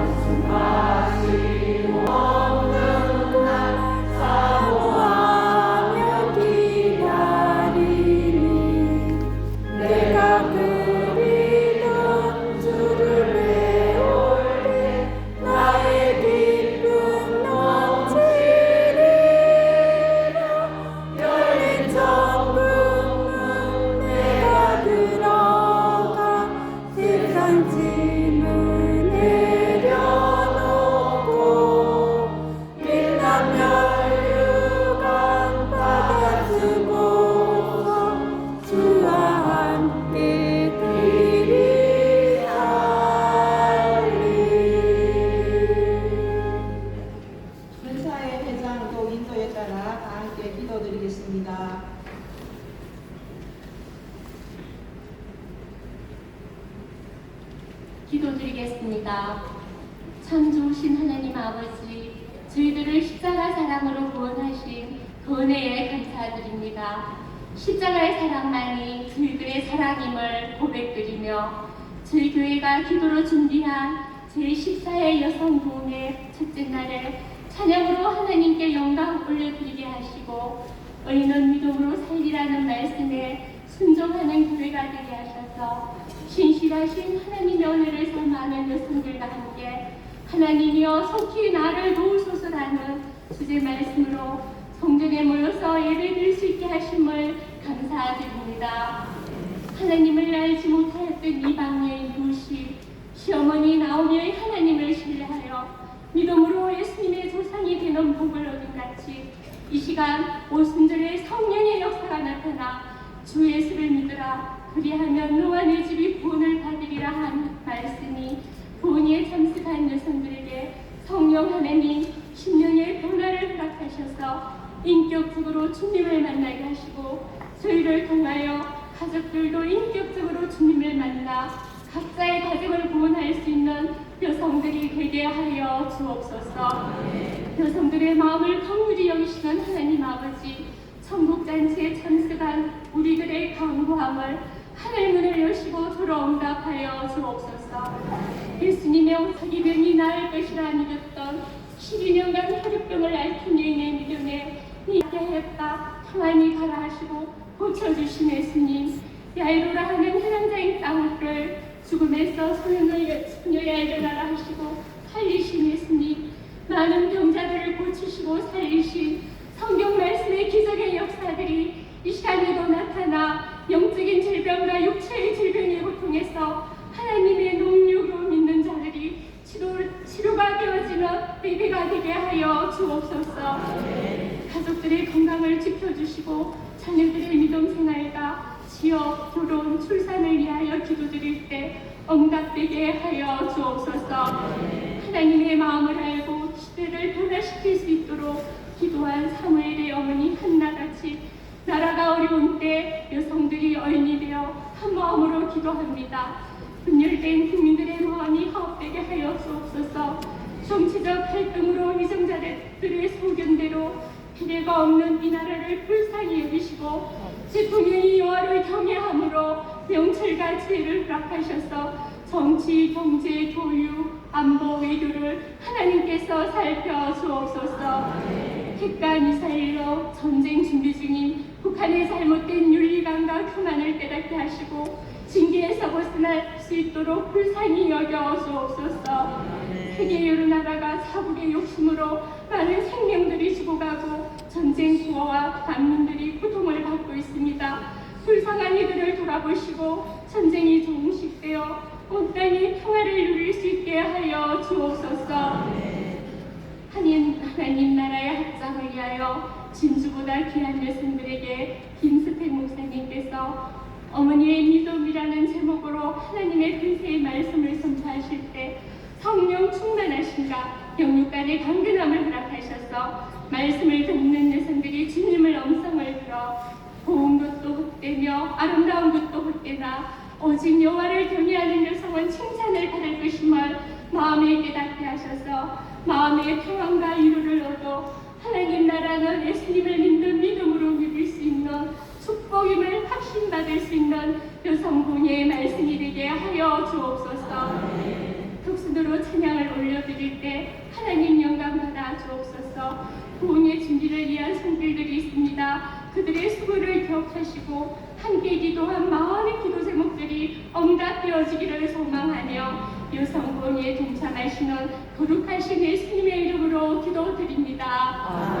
house of God. 기도 드리겠습니다. 참 좋으신 하나님 아버지, 저희들을 십자가 사랑으로 구원하신 그 은혜에 감사드립니다. 십자가의 사랑만이 저희들의 사랑임을 고백드리며 저희 교회가 기도로 준비한 제14회 여성 부흥의 첫째 날에 찬양으로 하나님께 영광 올려드리게 하시고 의인은 믿음으로 살리라는 말씀에 순종하는 교회가 되게 하셔서 신실하신 하나님 의 은혜를 사모하는 여성들과 함께 하나님이여 속히 나를 도우소서라는 주제 말씀으로 성전에 모여서 예배드릴 수 있게 하심을 감사드립니다. 하나님을 알지 못하였던 이방의 유시 시어머니 나오미의 하나님을 신뢰하여 믿음으로 예수님의 조상이 되는 복을 얻은 같이 이 시간 오순절에 성령의 역사가 나타나 주 예수를 믿으라 그리하면 너와 내 집이 구원을 받으리라 한 말씀이 구원에 참석한 여성들에게 성령 하나님 심령의 변화를 허락하셔서 주님을 만나게 하시고 저희를 통하여 가족들도 인격적으로 주님을 만나 각자의 가정을 구원할 수 있는 여성들이 되게 하여 주옵소서. 여성들의 마음을 긍휼히 여기시는 하나님 아버지, 천국 잔치에 참석한 우리들의 간구함을 하늘 문을 여시고 들어응답하여 주옵소서. 예수님의 사기병이 나을 것이라 믿었던 12년간 혈육병을 앓던 여인의 믿음에 니게 했다. 평안히 가라 하시고 고쳐주신 예수님 야이로라 하는 해당자인 땅을 죽음에서 소녀야 일어나라 하시고 살리신 예수님 많은 병자들을 고치시고 살리신 성경 말씀의 기적의 역사들이 이 시간에도 나타나 영적인 질병과 육체의 질병의 고통에서 하나님의 농육으로 믿는 자들이 치료, 치료가 되어지는 예배가 되게 하여 주옵소서 가족들의 건강을 지켜주시고 자녀들의 믿음 생활과 지역, 결혼, 출산을 위하여 기도드릴 때 응답되게 하여 주옵소서 하나님의 마음을 알고 시대를 변화시킬 수 있도록 기도한 사무엘의 어머니 한나같이 나라가 어려운 때 여성들이 어인이 되어 한 마음으로 기도합니다. 분열된 국민들의 마음이 화합되게 하여 주옵소서. 정치적 갈등으로 위정자들의 소견대로 비례가 없는 이 나라를 불쌍히 여기시고 대통령이 여호와를 경외함으로 명철과 지혜를 허락하셔서 정치, 경제, 교육, 안보, 외교를 하나님께서 살펴주옵소서. 핵과 미사일로 전쟁 준비 중인 북한의 잘못된 윤리관과 교만을 깨닫게 하시고 징계에서 벗어날 수 있도록 불쌍히 여겨주옵소서 세계 여러 나라가 사국의 욕심으로 많은 생명들이 죽어가고 전쟁 부어와 난민들이 고통을 받고 있습니다. 불쌍한 이들을 돌아보시고 전쟁이 종식되어 온 땅이 평화를 누릴 수 있게 하여 주옵소서. 하나님, 하나님 나라의 확장을 위하여 진주보다 귀한 여성들에게 김스펙 목사님께서 어머니의 믿음이라는 제목으로 하나님의 근세의 말씀을 선포하실 때 성령 충만하신가 영육간의 강근함을 허락하셔서 말씀을 듣는 여성들이 주님을 음성을 들어 고운 것도 헛되며 아름다운 것도 헛되나 오직 여호와를 경외하는 여성은 칭찬을 받을 것임을 마음에 깨닫게 하셔서 마음의 평안과 위로를 얻어 하나님 나라는 예수님을 믿는 믿음으로 믿을 수 있는 축복임을 확신받을 수 있는 여성분의 말씀이 되게 하여 주옵소서. 독수도로 찬양을 올려 드릴 때 하나님 영광 받아 주옵소서 구원의 준비를 위한 손길들이 있습니다. 그들의 수고를 기억하시고 함께 기도한 마음의 기도 제목들이 응답되어지기를 소망하며 여성권에 동참하시는 거룩하신 예수님의 이름으로 기도드립니다. 아멘.